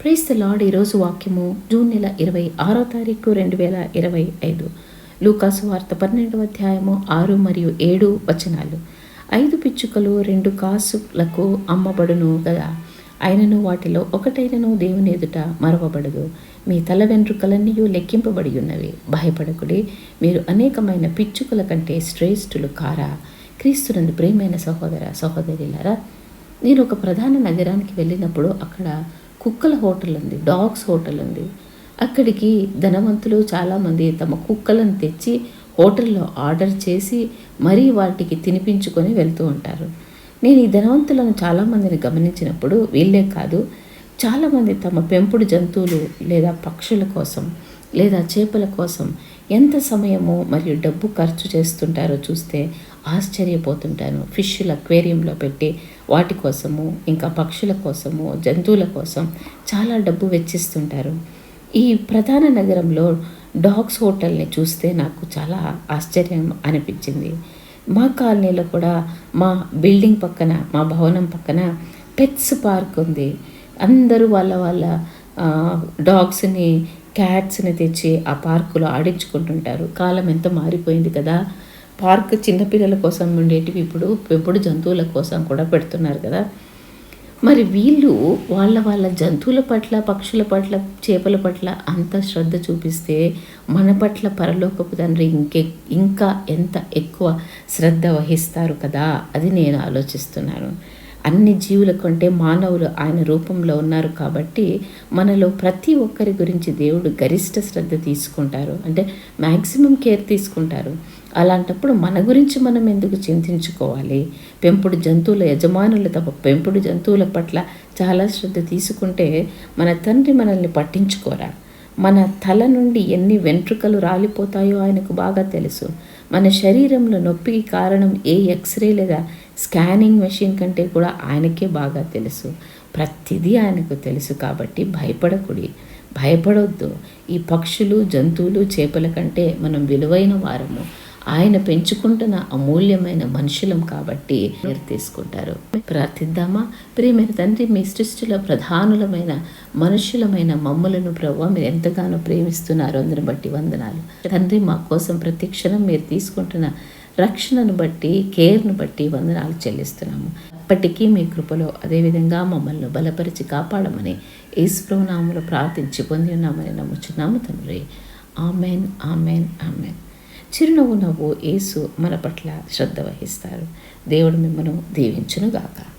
Price the lord ఈరోజు వాక్యము June నెల ఇరవై ఆరో తారీఖు రెండు వేల ఇరవై ఐదు. లూకాసు వార్త పన్నెండవ అధ్యాయము ఆరు మరియు ఏడు వచనాలు. ఐదు పిచ్చుకలు రెండు కాసులకు అమ్మబడును కదా ఆయనను వాటిలో ఒకటైనను దేవుని ఎదుట మరవబడదు. మీ తల వెంట్రుకలన్నీ లెక్కింపబడి ఉన్నవి. భయపడకుడి మీరు అనేకమైన పిచ్చుకల కంటే శ్రేష్ఠులు కారా. క్రీస్తునందు ప్రేమైన సహోదర సహోదరులారా నేను ఒక ప్రధాన నగరానికి వెళ్ళినప్పుడు అక్కడ కుక్కల హోటల్ ఉంది డాగ్స్ హోటల్ ఉంది. అక్కడికి ధనవంతులు చాలామంది తమ కుక్కలను తెచ్చి హోటల్లో ఆర్డర్ చేసి మరీ వాటికి తినిపించుకొని వెళ్తూ ఉంటారు. నేను ఈ ధనవంతులను చాలామందిని గమనించినప్పుడు వీళ్ళే కాదు చాలామంది తమ పెంపుడు జంతువులు లేదా పక్షుల కోసం లేదా చేపల కోసం ఎంత సమయము మరియు డబ్బు ఖర్చు చేస్తుంటారో చూస్తే ఆశ్చర్యపోతుంటాను. ఫిష్ల అక్వేరియంలో పెట్టి వాటి కోసము ఇంకా పక్షుల కోసము జంతువుల కోసం చాలా డబ్బు వెచ్చిస్తుంటారు. ఈ ప్రధాన నగరంలో డాగ్స్ హోటల్ని చూస్తే నాకు చాలా ఆశ్చర్యం అనిపించింది. మా కాలనీలో కూడా మా బిల్డింగ్ పక్కన మా భవనం పక్కన పెట్స్ పార్క్ ఉంది. అందరూ వాళ్ళ వాళ్ళ డాగ్స్ని క్యాట్స్ని తెచ్చి ఆ పార్కులో ఆడించుకుంటుంటారు. కాలం ఎంత మారిపోయింది కదా. పార్క్ చిన్నపిల్లల కోసం ఉండేటివి ఇప్పుడు పెంపుడు జంతువుల కోసం కూడా పెడుతున్నారు కదా. మరి వీళ్ళు వాళ్ళ వాళ్ళ జంతువుల పట్ల పక్షుల పట్ల చేపల పట్ల అంత శ్రద్ధ చూపిస్తే మన పట్ల పరలోకపు తండ్రి ఇంకె ఇంకా ఎంత ఎక్కువ శ్రద్ధ వహిస్తారు కదా? అది నేను ఆలోచిస్తున్నాను. అన్ని జీవుల కంటే మానవులు ఆయన రూపంలో ఉన్నారు కాబట్టి మనలో ప్రతి ఒక్కరి గురించి దేవుడు గరిష్ట శ్రద్ధ తీసుకుంటారు. అంటే మ్యాక్సిమం కేర్ తీసుకుంటారు. అలాంటప్పుడు మన గురించి మనం ఎందుకు చింతించుకోవాలి? పెంపుడు జంతువుల యజమానులు తప్ప పెంపుడు జంతువుల పట్ల చాలా శ్రద్ధ తీసుకుంటే మన తండ్రి మనల్ని పట్టించుకోరా? మన తల నుండి ఎన్ని వెంట్రుకలు రాలిపోతాయో ఆయనకు బాగా తెలుసు. మన శరీరంలో నొప్పికి కారణం ఏ ఎక్స్రే లేదా స్కానింగ్ మెషిన్ కంటే కూడా ఆయనకే బాగా తెలుసు. ప్రతిదీ ఆయనకు తెలుసు కాబట్టి భయపడకుడి. భయపడొద్దు. ఈ పక్షులు జంతువులు చేపల కంటే మనం విలువైన వారము. ఆయన పెంచుకుంటున్న అమూల్యమైన మనుషులం కాబట్టి మీరు తీసుకుంటారు. ప్రార్థిద్దామా? ప్రియమైన తండ్రి మీ సృష్టిలో ప్రధానులమైన మనుషులమైన మమ్మలను ప్రభు మీరు ఎంతగానో ప్రేమిస్తున్నారు అందరిని బట్టి వందనాలు. తండ్రి మా కోసం ప్రతి క్షణం మీరు తీసుకుంటున్న రక్షణను బట్టి కేర్ను బట్టి వందనాలు చెల్లిస్తున్నాము. అప్పటికీ మీ కృపలో అదేవిధంగా మమ్మల్ని బలపరిచి కాపాడమని ఈశ్వరనామంలో ప్రార్థించి పొంది ఉన్నామని నమ్ముచున్నాము తండ్రి. Amen amen amen. చిరునవ్వు నవ్వు యేసు మన పట్ల శ్రద్ధ వహిస్తారు. దేవుడు మిమ్మను దీవించునుగాక.